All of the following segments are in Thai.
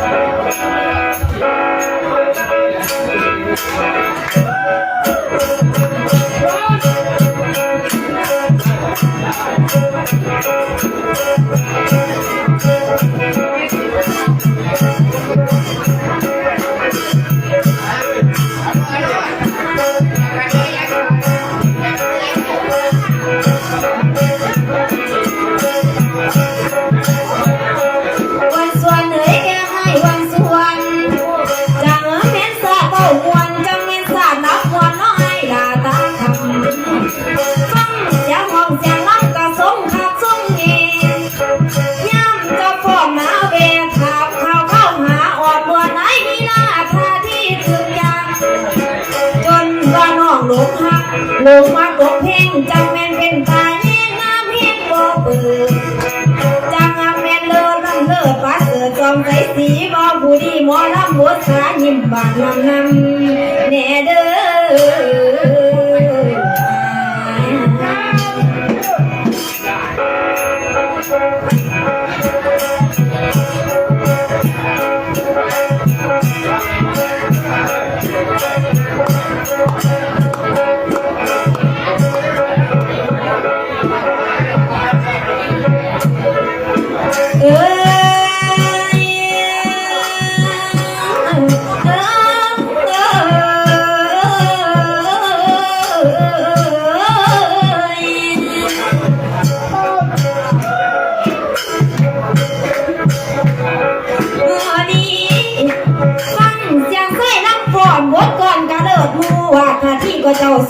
วัน ลงมาตกเพลงจังแม่นเป็นตายแม่งามเพียงบ่เปิดจังอาแม่นเลอลำเลอปัดเกิดจอมใจสีบ่ผู้ดีหมอลำบวสายิ้มบานนำนำแน่เด้อ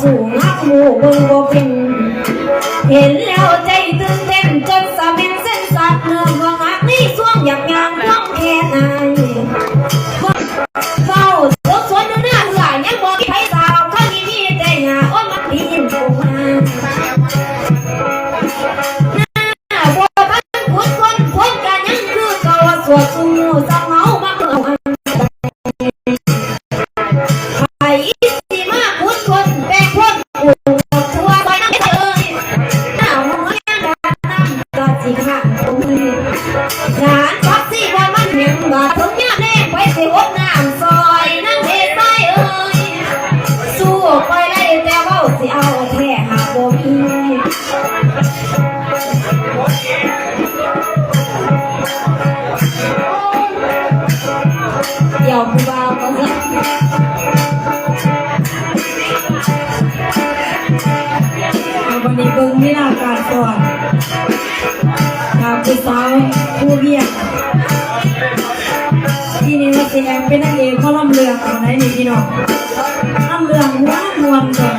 สูงหักหมู่เบิ่งบ่เป็นเห็น แอมเป็นนางเอกเขาลำเรืองเอาไหนนี่พี่น้องลำเรืองม้วนมวนกัน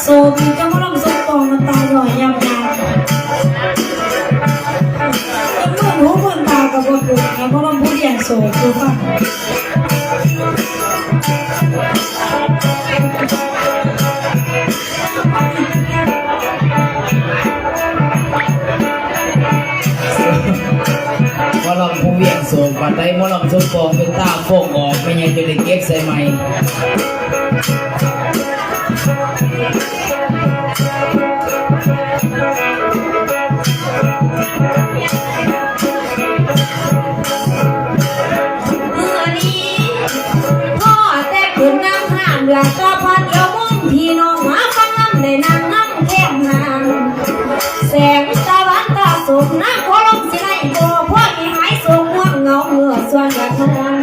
โซบีก็มาลำสมปองมันตายหน่อยยำยาเมื่อหนูคนตากับบ่ถูกแล้วก็ลำผู้เรียนโซคือฟัง ยงโศกปัดได้หมอลำสมปองเป็นตาโฟกออกไม่ยังจะได้เก็บใส่ไหม อยากนอน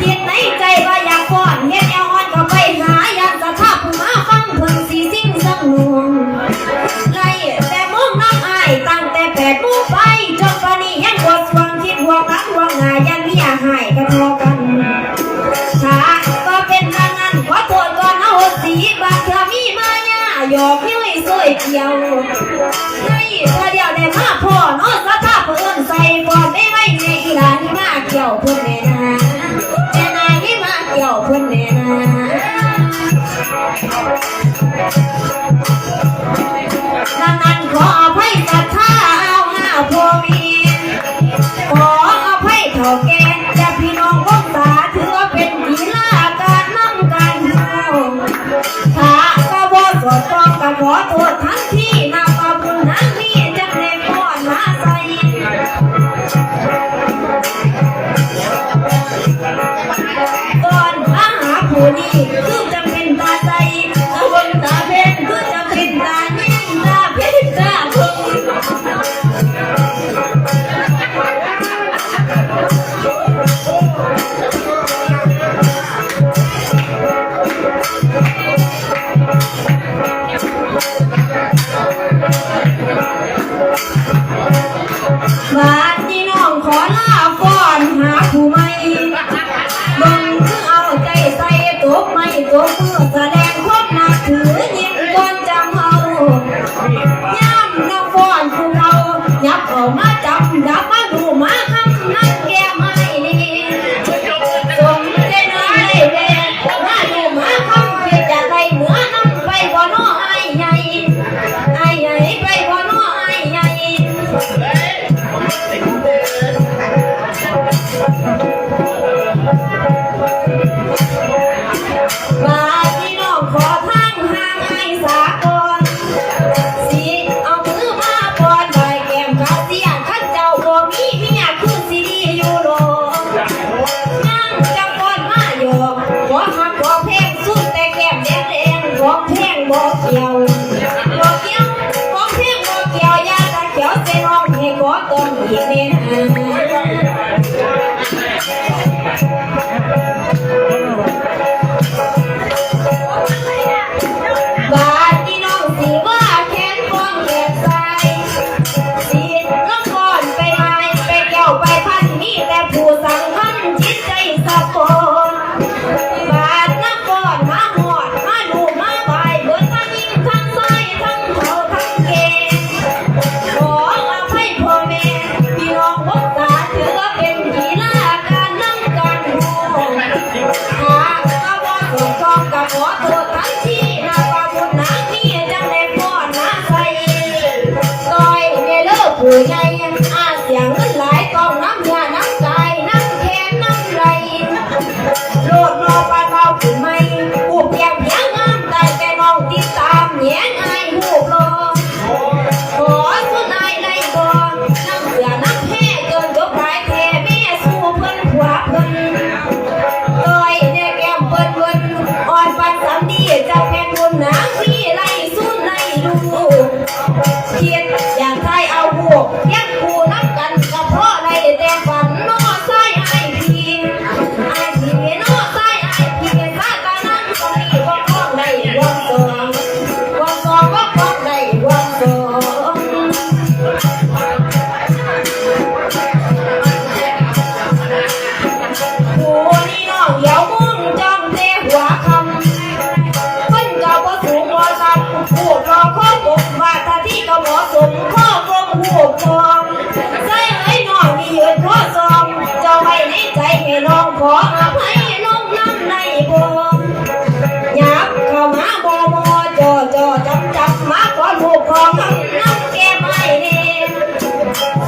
คิดในใจว่าอยากฟ้อนเฮ็ดแอวอ่อนก็ไปหาอยากจะทับมาฟังเพิ่งสีสิ่งสังนวงไล่แต่มองน้ำอายตั้งแต่แปดโมงไปจนตอนนี้ยังปวดสวงคิดห่วงรักห่วงงายยังมีอาหายกันทอกันถ้าก็เป็นดังนั้นขอโทษก่อนเอาสีบาดเธอมีมาเนี่ยหยอกย้อยสวยเกี่ยวให้เธอเดียวได้มาพ่อเนาะ ที่ Thank you. ยับเอามาจับ Yeah. Yeah.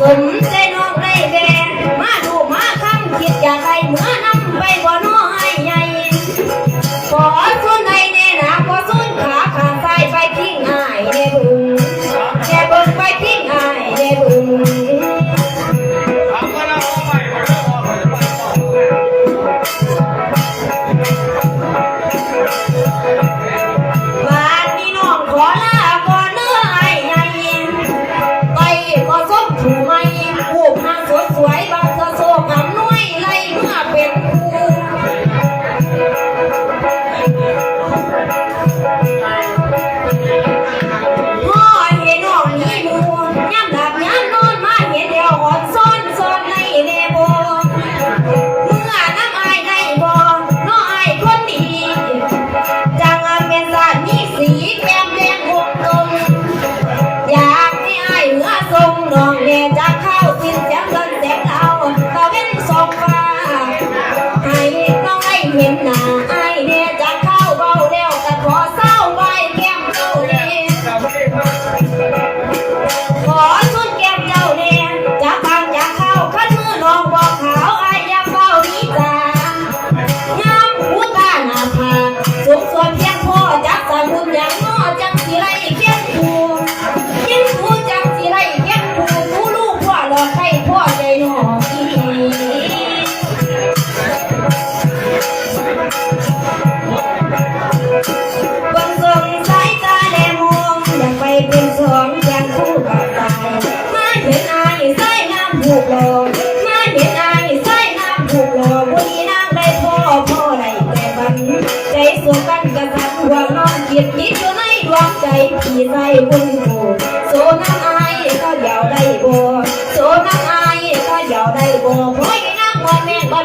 ผม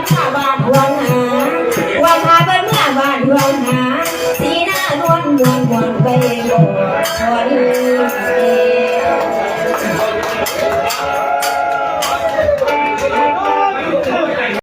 นหน้าบ้าวัหาวันหาบ้านหน้าบ้านวัหาสีน้านวลนวลนวลไปบ่วัน